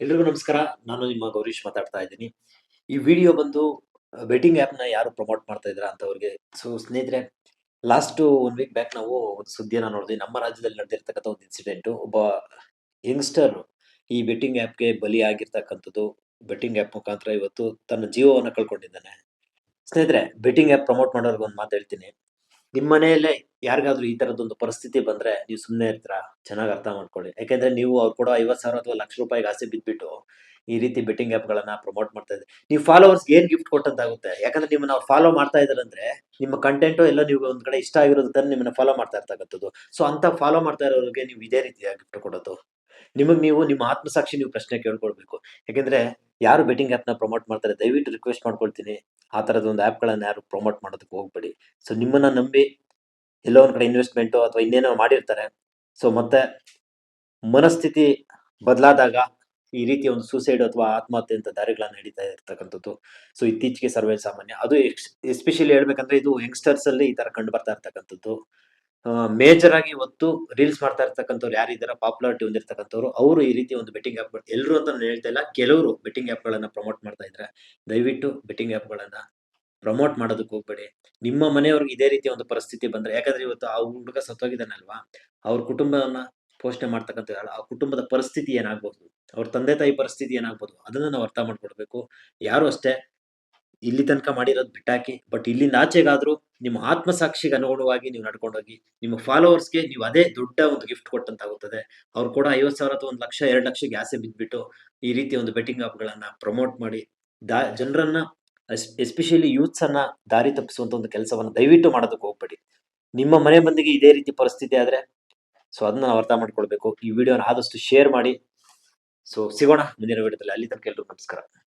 ಎಲ್ರಿಗೂ ನಮಸ್ಕಾರ. ನಾನು ನಿಮ್ಮ ಗೌರೀಶ್ ಮಾತಾಡ್ತಾ ಇದ್ದೀನಿ. ಈ ವಿಡಿಯೋ ಬಂದು ಬೆಟ್ಟಿಂಗ್ನ ಯಾರು ಪ್ರಮೋಟ್ ಮಾಡ್ತಾ ಇದ್ರ ಅಂತವ್ರಿಗೆ ಸೊ ಸ್ನೇಹಿತರೆ ಲಾಸ್ಟ್ ಒನ್ ವೀಕ್ ಬ್ಯಾಕ್ ನಾವು ಒಂದು ಸುದ್ದಿಯನ್ನು ನೋಡಿದ್ವಿ. ನಮ್ಮ ರಾಜ್ಯದಲ್ಲಿ ನಡೆದಿರ್ತಕ್ಕಂಥ ಒಂದು ಇನ್ಸಿಡೆಂಟ್ ಒಬ್ಬ ಯಂಗ್ಸ್ಟರ್ ಈ ಬೆಟ್ಟಿಂಗ್ಗೆ ಬಲಿ ಆಗಿರ್ತಕ್ಕಂಥದ್ದು ಬೆಟ್ಟಿಂಗ್ ಆ್ಯಪ್ ಮುಖಾಂತರ ಇವತ್ತು ತನ್ನ ಜೀವವನ್ನು ಕಳ್ಕೊಂಡಿದ್ದಾನೆ. ಸ್ನೇಹಿತರೆ ಬೆಟ್ಟಿಂಗ್ ಆ್ಯಪ್ ಪ್ರಮೋಟ್ ಮಾಡೋರ್ಗೆ ಒಂದು ಮಾತು ಹೇಳ್ತೀನಿ. ನಿಮ್ಮ ಮನೆಯಲ್ಲೇ ಯಾರಿಗಾದ್ರೂ ಈ ತರದೊಂದು ಪರಿಸ್ಥಿತಿ ಬಂದ್ರೆ ನೀವು ಸುಮ್ಮನೆ ಇರ್ತೀರಾ, ಚೆನ್ನಾಗಿ ಅರ್ಥ ಮಾಡ್ಕೊಳ್ಳಿ. ಯಾಕಂದ್ರೆ ನೀವು ಅವ್ರು ಕೂಡ ಐವತ್ ಸಾವಿರ ಅಥವಾ ಲಕ್ಷ ರೂಪಾಯಿಗೆ ಆಸೆ ಬಿದ್ಬಿಟ್ಟು ಈ ರೀತಿ ಬೆಟ್ಟಿಂಗ್ ಆ್ಯಪ್ಗಳನ್ನ ಪ್ರಮೋಟ್ ಮಾಡ್ತಾ ಇದ್ದಾರೆ. ನೀವು ಫಾಲೋವರ್ಸ್ ಏನ್ ಗಿಫ್ಟ್ ಕೊಟ್ಟಂತಾಗುತ್ತೆ? ಯಾಕಂದ್ರೆ ನಿಮ್ಮನ್ನ ಅವ್ರು ಫಾಲೋ ಮಾಡ್ತಾ ಇದಾರಂದ್ರೆ ನಿಮ್ಮ ಕಂಟೆಂಟ್ ಎಲ್ಲ ನೀವು ಒಂದ್ ಕಡೆ ಇಷ್ಟ ಆಗಿರೋದನ್ನ ನಿಮ್ಮನ್ನ ಫಾಲೋ ಮಾಡ್ತಾ ಇರ್ತಕ್ಕಂಥದ್ದು. ಸೊ ಅಂತ ಫಾಲೋ ಮಾಡ್ತಾ ಇರೋರಿಗೆ ನೀವು ಇದೇ ರೀತಿಯ ಗಿಫ್ಟ್ ಕೊಡೋದು. ನಿಮಗೆ ನೀವು, ನಿಮ್ಮ ಆತ್ಮಸಾಕ್ಷಿ ನೀವು ಪ್ರಶ್ನೆ ಕೇಳ್ಕೊಳ್ಬೇಕು. ಯಾಕಂದ್ರೆ ಯಾರು ಬೆಟ್ಟಿಂಗ್ ಆ್ಯಪ್ನ ಪ್ರಮೋಟ್ ಮಾಡ್ತಾರೆ, ದಯವಿಟ್ಟು ರಿಕ್ವೆಸ್ಟ್ ಮಾಡ್ಕೊಳ್ತೀನಿ. ಆ ಥರದ ಒಂದು ಆ್ಯಪ್ಗಳನ್ನು ಯಾರು ಪ್ರಮೋಟ್ ಮಾಡೋದಕ್ಕೆ ಹೋಗ್ಬೇಡಿ. ಸೊ ನಿಮ್ಮನ್ನ ನಂಬಿ ಎಲ್ಲೋ ಒಂದು ಕಡೆ ಇನ್ವೆಸ್ಟ್ಮೆಂಟ್ ಅಥವಾ ಇನ್ನೇನೋ ಮಾಡಿರ್ತಾರೆ. ಸೊ ಮತ್ತೆ ಮನಸ್ಥಿತಿ ಬದಲಾದಾಗ ಈ ರೀತಿಯ ಒಂದು ಸೂಸೈಡ್ ಅಥವಾ ಆತ್ಮಹತ್ಯೆ ಅಂತ ದಾರಿಗಳನ್ನ ನಡೀತಾ ಇರ್ತಕ್ಕಂಥದ್ದು. ಸೊ ಇತ್ತೀಚೆಗೆ ಸರ್ವೇ ಸಾಮಾನ್ಯ. ಅದು ಎಸ್ಪೆಷಲಿ ಹೇಳ್ಬೇಕಂದ್ರೆ ಇದು ಯಂಗ್ಸ್ಟರ್ಸ್ ಅಲ್ಲಿ ಈ ತರ ಕಂಡು ಬರ್ತಾ ಇರ್ತಕ್ಕಂಥದ್ದು. ಮೇಜರ್ ಆಗಿ ಇವತ್ತು ರೀಲ್ಸ್ ಮಾಡ್ತಾ ಇರ್ತಕ್ಕಂಥವ್ರು ಯಾರಿದಾರ ಪಾಪ್ಯುಲಾರಿಟಿ ಹೊಂದಿರ್ತಕ್ಕಂಥವ್ರು, ಅವರು ಈ ರೀತಿ ಒಂದು ಬೆಟ್ಟಿಂಗ್ ಆ್ಯಪ್ ಎಲ್ಲರೂ ಅಂತ ನಾನು ಹೇಳ್ತಾ ಇಲ್ಲ, ಕೆಲವರು ಬೆಟ್ಟಿಂಗ್ ಆ್ಯಪ್ ಗಳನ್ನ ಪ್ರಮೋಟ್ ಮಾಡ್ತಾ ಇದ್ರೆ, ದಯವಿಟ್ಟು ಬೆಟ್ಟಿಂಗ್ ಆ್ಯಪ್ ಗಳನ್ನ ಪ್ರಮೋಟ್ ಮಾಡೋದಕ್ಕೆ ಹೋಗ್ಬೇಡಿ. ನಿಮ್ಮ ಮನೆಯವ್ರಿಗೆ ಇದೇ ರೀತಿ ಒಂದು ಪರಿಸ್ಥಿತಿ ಬಂದ್ರೆ, ಯಾಕಂದ್ರೆ ಇವತ್ತು ಆ ಹುಡುಗ ಸತ್ತೋಗಿದ್ದಾನಲ್ವಾ, ಅವ್ರ ಕುಟುಂಬವನ್ನ ಪೋಷಣೆ ಮಾಡ್ತಕ್ಕಂಥ ಆ ಕುಟುಂಬದ ಪರಿಸ್ಥಿತಿ ಏನಾಗ್ಬೋದು, ಅವ್ರ ತಂದೆ ತಾಯಿ ಪರಿಸ್ಥಿತಿ ಏನಾಗ್ಬೋದು, ಅದನ್ನ ನಾವು ಅರ್ಥ ಮಾಡ್ಕೊಡ್ಬೇಕು. ಯಾರು ಅಷ್ಟೇ, ಇಲ್ಲಿ ತನಕ ಮಾಡಿರೋದು ಬಿಟ್ಟಾಕಿ ಬಟ್ ಇಲ್ಲಿಂದ ಆಚೆಗಾದ್ರೂ ನಿಮ್ಮ ಆತ್ಮಸಾಕ್ಷಿಗೆ ಅನುಗುಣವಾಗಿ ನೀವು ನಡ್ಕೊಂಡೋಗಿ, ನಿಮ್ಮ ಫಾಲೋವರ್ಸ್ಗೆ ನೀವು ಅದೇ ದೊಡ್ಡ ಒಂದು ಗಿಫ್ಟ್ ಕೊಟ್ಟಂತಾಗುತ್ತದೆ. ಅವ್ರು ಕೂಡ ಐವತ್ ಸಾವಿರ ಅಥವಾ ಒಂದು ಲಕ್ಷ, ಎರಡು ಲಕ್ಷಕ್ಕೆ ಆಸೆ ಬಿದ್ದುಬಿಟ್ಟು ಈ ರೀತಿ ಒಂದು ಬೆಟ್ಟಿಂಗ್ ಗಳನ್ನ ಪ್ರಮೋಟ್ ಮಾಡಿ, ದಾ, ಜನರನ್ನ ಎಸ್ಪೆಷಲಿ ಅನ್ನ ದಾರಿ ತಪ್ಪಿಸುವಂತ ಒಂದು ಕೆಲಸವನ್ನ ದಯವಿಟ್ಟು ಮಾಡೋದಕ್ಕೆ ಹೋಗ್ಬೇಡಿ. ನಿಮ್ಮ ಮನೆ ಮಂದಿಗೆ ಇದೇ ರೀತಿ ಪರಿಸ್ಥಿತಿ ಆದ್ರೆ, ಸೊ ಅದನ್ನ ನಾವು ಅರ್ಥ ಮಾಡ್ಕೊಳ್ಬೇಕು. ಈ ವಿಡಿಯೋನ ಆದಷ್ಟು ಶೇರ್ ಮಾಡಿ. ಸೊ ಸಿಗೋಣ ಮುಂದಿನ ವಿಡಿಯೋದಲ್ಲಿ ಅಲ್ಲಿ ತನಕ ಎಲ್ಲರೂ ನಮಸ್ಕಾರ.